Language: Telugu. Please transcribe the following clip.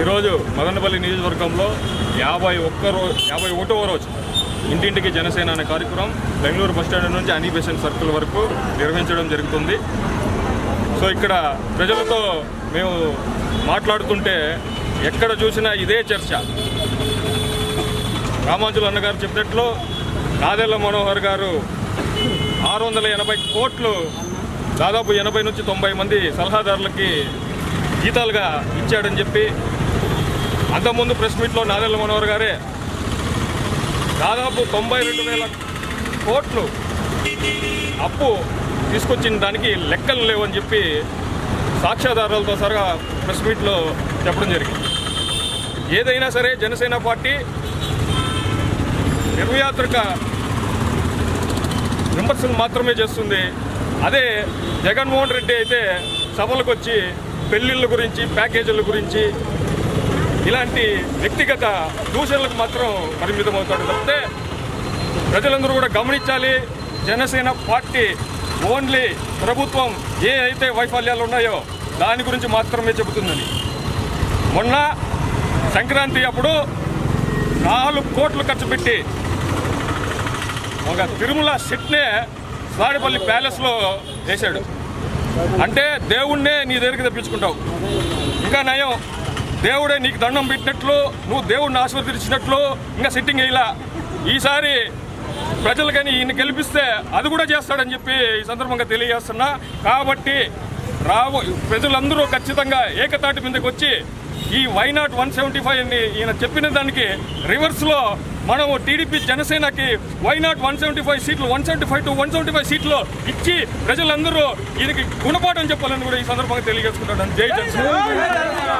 ఈరోజు మదనపల్లి నియోజకవర్గంలో యాభై ఒక్క రోజు యాభై ఒకటవ రోజు ఇంటింటికి జనసేన అనే కార్యక్రమం బెంగళూరు బస్టాండ్ నుంచి అనీ బెసెంట్ సర్కిల్ వరకు నిర్వహించడం జరుగుతుంది. సో ఇక్కడ ప్రజలతో మేము మాట్లాడుతుంటే ఎక్కడ చూసినా ఇదే చర్చ. రామాంజులు అన్నగారు చెప్పినట్లు నాదెళ్ళ మనోహర్ గారు ఆరు వందల ఎనభై కోట్లు దాదాపు ఎనభై నుంచి తొంభై మంది సలహాదారులకి జీతాలుగా ఇచ్చాడని చెప్పి అంతకుముందు ప్రెస్ మీట్లో నాదెల్ల మనోహర్ గారే దాదాపు తొంభై రెండు వేల కోట్లు అప్పు తీసుకొచ్చిన దానికి లెక్కలు లేవని చెప్పి సాక్ష్యాధారాలతో సరిగా ప్రెస్ మీట్లో చెప్పడం జరిగింది. ఏదైనా సరే జనసేన పార్టీ నిర్వయాత్రక విమర్శలు మాత్రమే చేస్తుంది. అదే జగన్మోహన్ రెడ్డి అయితే సభలకు వచ్చి పెళ్ళిళ్ళ గురించి ప్యాకేజీల గురించి ఇలాంటి వ్యక్తిగత దూషణలకు మాత్రం పరిమితం అవుతాడు తప్పితే ప్రజలందరూ కూడా గమనించాలి. జనసేన పార్టీ ఓన్లీ ప్రభుత్వం ఏ అయితే వైఫల్యాలు ఉన్నాయో దాని గురించి మాత్రమే చెబుతుందని. మొన్న సంక్రాంతి అప్పుడు నాలుగు కోట్లు ఖర్చు పెట్టి ఒక తిరుమల సెట్నే స్వాడిపల్లి ప్యాలెస్లో వేశాడు. అంటే దేవుణ్ణే నీ దగ్గరికి తెప్పించుకుంటావు. ఇంకా నయం దేవుడే నీకు దండం పెట్టినట్లు నువ్వు దేవుడిని ఆశీర్వదించినట్లు ఇంకా సిట్టింగ్ వేయలా ఈసారి ప్రజలు కానీ ఈయన గెలిపిస్తే అది కూడా చేస్తాడని చెప్పి ఈ సందర్భంగా తెలియజేస్తున్నా. కాబట్టి రాబో ప్రజలందరూ ఖచ్చితంగా ఏకతాటి మీదకి వచ్చి ఈ వైనాట్ వన్ సెవెంటీ ఫైవ్ అని ఈయన చెప్పిన దానికి రివర్స్లో మనము టీడీపీ జనసేనకి why not one seventy five సీట్లు one seventy five to one seventy five సీట్లు ఇచ్చి ప్రజలందరూ ఈయనకి గుణపాఠం చెప్పాలని కూడా ఈ సందర్భంగా తెలియజేసుకుంటాడు జై జనసేన.